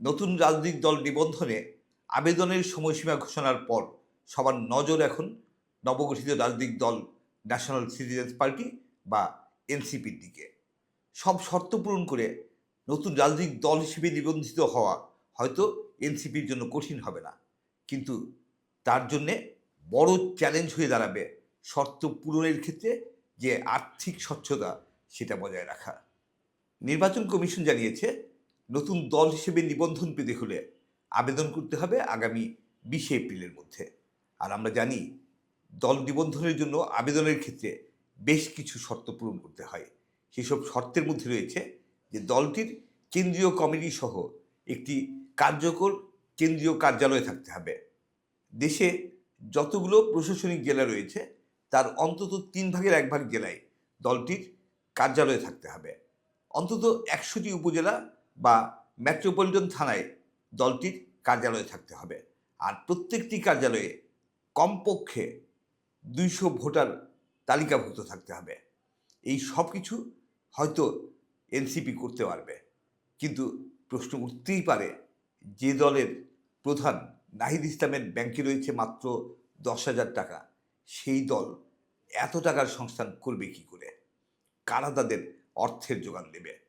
নতুন রাজনৈতিক দল নিবন্ধনে আবেদনের সময়সীমা ঘোষণার পর সবার নজর এখন নবগঠিত রাজনৈতিক দল ন্যাশনাল সিটিজেন্স পার্টি বা এনসিপির দিকে। সব শর্ত পূরণ করে নতুন রাজনৈতিক দল হিসেবে নিবন্ধিত হওয়া হয়তো এনসিপির জন্য কঠিন হবে না। কিন্তু তার জন্যে বড় চ্যালেঞ্জ হয়ে দাঁড়াবে শর্ত পূরণের ক্ষেত্রে যে আর্থিক স্বচ্ছতা সেটা বজায় রাখা। নির্বাচন কমিশন জানিয়েছে নতুন দল হিসেবে নিবন্ধন পেতে হলে আবেদন করতে হবে আগামী বিশে এপ্রিলের মধ্যে। আর আমরা জানি, দল নিবন্ধনের জন্য আবেদনের ক্ষেত্রে বেশ কিছু শর্ত পূরণ করতে হয়। সেসব শর্তের মধ্যে রয়েছে যে, দলটির কেন্দ্রীয় কমিটি সহ একটি কার্যকর কেন্দ্রীয় কার্যালয় থাকতে হবে। দেশে যতগুলো প্রশাসনিক জেলা রয়েছে, তার অন্তত তিন ভাগের এক ভাগ জেলায় দলটির কার্যালয় থাকতে হবে। অন্তত একশোটি উপজেলা বা মেট্রোপলিটন থানায় দলটির কার্যালয় থাকতে হবে। আর প্রত্যেকটি কার্যালয়ে কমপক্ষে দুইশো ভোটার তালিকাভুক্ত থাকতে হবে। এই সব কিছু হয়তো এনসিপি করতে পারবে। কিন্তু প্রশ্ন উঠতেই পারে, যে দলের প্রধান নাহিদ ইসলামের ব্যাংকে রয়েছে মাত্র দশ হাজার টাকা, সেই দল এত টাকার সংস্থান করবে কি করে? কারা তাদের অর্থের যোগান দেবে?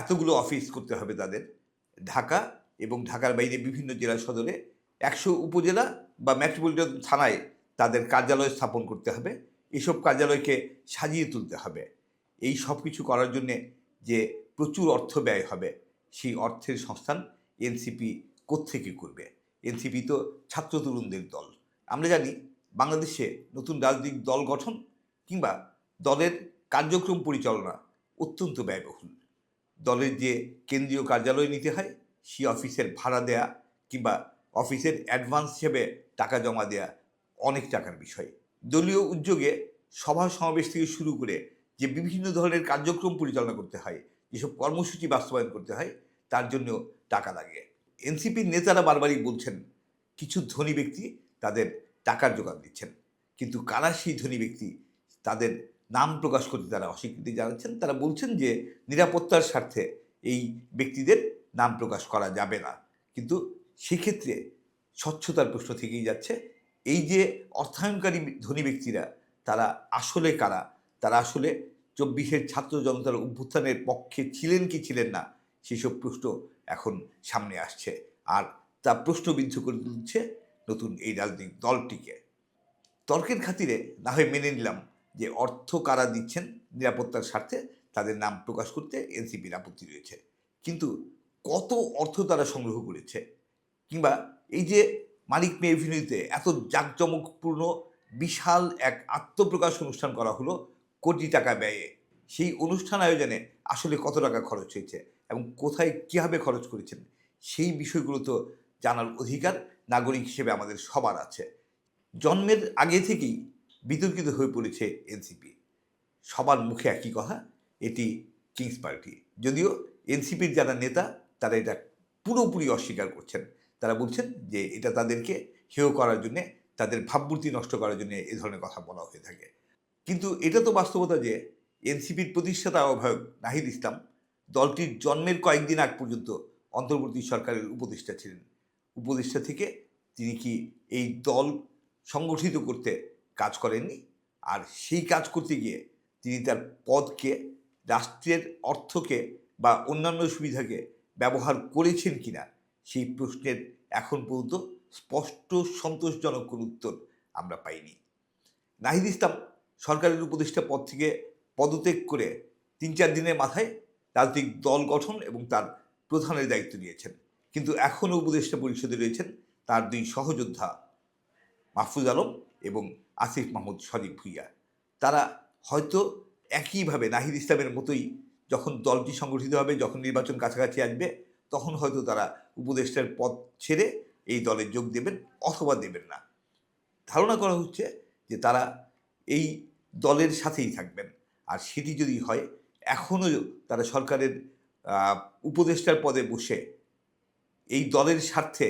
এতগুলো অফিস করতে হবে তাদের। ঢাকা এবং ঢাকার বাইরে বিভিন্ন জেলা সদরে একশো উপজেলা বা মেট্রোপলিটন থানায় তাদের কার্যালয় স্থাপন করতে হবে। এসব কার্যালয়কে সাজিয়ে তুলতে হবে। এই সব কিছু করার জন্যে যে প্রচুর অর্থ ব্যয় হবে, সেই অর্থের সংস্থান এনসিপি কোত্থেকে করবে? এনসিপি তো ছাত্র তরুণদের দল। আমরা জানি বাংলাদেশে নতুন রাজনৈতিক দল গঠন কিংবা দলের কার্যক্রম পরিচালনা অত্যন্ত ব্যয়বহুল। দলের যে কেন্দ্রীয় কার্যালয় নিতে হয়, সেই অফিসের ভাড়া দেয়া কিংবা অফিসের অ্যাডভান্স হিসেবে টাকা জমা দেয়া অনেক টাকার বিষয়। দলীয় উদ্যোগে সভা সমাবেশ থেকে শুরু করে যে বিভিন্ন ধরনের কার্যক্রম পরিচালনা করতে হয়, যেসব কর্মসূচি বাস্তবায়ন করতে হয়, তার জন্য টাকা লাগে। এনসিপির নেতারা বারবারই বলছেন, কিছু ধনী ব্যক্তি তাদের টাকার যোগান দিচ্ছেন। কিন্তু কারা সেই ধনী ব্যক্তি, তাদের নাম প্রকাশ করতে তারা অস্বীকৃতি জানাচ্ছেন, তারা বলছেন যে নিরাপত্তার স্বার্থে এই ব্যক্তিদের নাম প্রকাশ করা যাবে না। কিন্তু সেক্ষেত্রে স্বচ্ছতার প্রশ্ন থেকেই যাচ্ছে, এই যে অর্থায়নকারী ধনী ব্যক্তিরা, তারা আসলে কারা? তারা আসলে চব্বিশের ছাত্র জনতার অভ্যুত্থানের পক্ষে ছিলেন কি ছিলেন না? সেসব প্রশ্ন এখন সামনে আসছে। আর তা প্রশ্নবিদ্ধ করে তুলছে নতুন এই রাজনৈতিক দলটিকে। তর্কের খাতিরে না হয় মেনে নিলাম যে অর্থ কারা দিচ্ছেন নিরাপত্তার স্বার্থে, তাদের নাম প্রকাশ করতে এনসিপির আপত্তি রয়েছে। কিন্তু কত অর্থ তারা সংগ্রহ করেছে? কিংবা এই যে মালিক মেভিনিতে এত জাঁকজমকপূর্ণ, বিশাল এক আত্মপ্রকাশ অনুষ্ঠান করা হলো কোটি টাকা ব্যয়ে, সেই অনুষ্ঠান আয়োজনে আসলে কত টাকা খরচ হয়েছে এবং কোথায় কীভাবে খরচ করেছেন, সেই বিষয়গুলো তো জানার অধিকার নাগরিক হিসেবে আমাদের সবার আছে। জন্মের আগে থেকেই বিতর্কিত হয়ে পড়েছে এনসিপি সবার মুখে একই কথা, এটি কিংস পার্টি যদিও এনসিপির যারা নেতা, তারা এটা পুরোপুরি অস্বীকার করছেন। তারা বলছেন যে এটা তাদেরকে হেয় করার জন্যে, তাদের ভাবমূর্তি নষ্ট করার জন্য এ ধরনের কথা বলা হয়ে থাকে। কিন্তু এটা তো বাস্তবতা যে এনসিপির প্রতিষ্ঠাতা আহ্বায়ক নাহিদ ইসলাম দলটির জন্মের কয়েকদিন আগ পর্যন্ত অন্তর্বর্তী সরকারের উপদেষ্টা ছিলেন। উপদেষ্টা থেকে তিনি কি এই দল সংগঠিত করতে কাজ করেননি। আর সেই কাজ করতে গিয়ে তিনি তার পদকে, রাষ্ট্রের অর্থকে বা অন্যান্য সুবিধাকে ব্যবহার করেছেন কিনা, সেই প্রশ্নের এখন পর্যন্ত স্পষ্ট সন্তোষজনক কোনো উত্তর আমরা পাইনি। নাহিদ ইসলাম সরকারের উপদেষ্টা পদ থেকে পদত্যাগ করে তিন চার দিনের মাথায় রাজনৈতিক দল গঠন এবং তার প্রধানের দায়িত্ব নিয়েছেন। কিন্তু এখনও উপদেষ্টা পরিষদে রয়েছেন তার দুই সহযোদ্ধা মাহফুজ আলম এবং আসিফ মাহমুদ শরীফ ভুইয়া। তারা হয়তো একইভাবে নাহিদ ইসলামের মতোই যখন দলটি সংগঠিত হবে, যখন নির্বাচন কাছাকাছি আসবে, তখন হয়তো তারা উপদেষ্টার পদ ছেড়ে এই দলে যোগ দেবেন অথবা দেবেন না। ধারণা করা হচ্ছে যে তারা এই দলের সাথেই থাকবেন। আর সেটি যদি হয়, এখনও তারা সরকারের উপদেষ্টার পদে বসে এই দলের স্বার্থে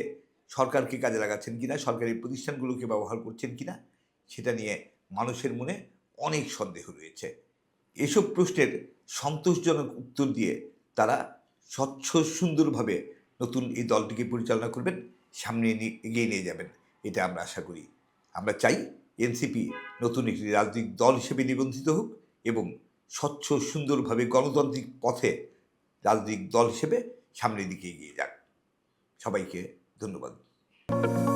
সরকারকে কাজে লাগাচ্ছেন কিনা, সরকারি প্রতিষ্ঠানগুলোকে ব্যবহার করছেন কিনা, সেটা নিয়ে মানুষের মনে অনেক সন্দেহ রয়েছে। এসব প্রশ্নের সন্তোষজনক উত্তর দিয়ে তারা স্বচ্ছ সুন্দরভাবে নতুন এই দলটিকে পরিচালনা করবেন, সামনে এগিয়ে নিয়ে যাবেন, এটা আমরা আশা করি। আমরা চাই এনসিপি নতুন একটি রাজনৈতিক দল হিসেবে নিবন্ধিত হোক এবং স্বচ্ছ, সুন্দরভাবে গণতান্ত্রিক পথে রাজনৈতিক দল হিসেবে সামনের দিকে এগিয়ে যাক। সবাইকে ধন্যবাদ।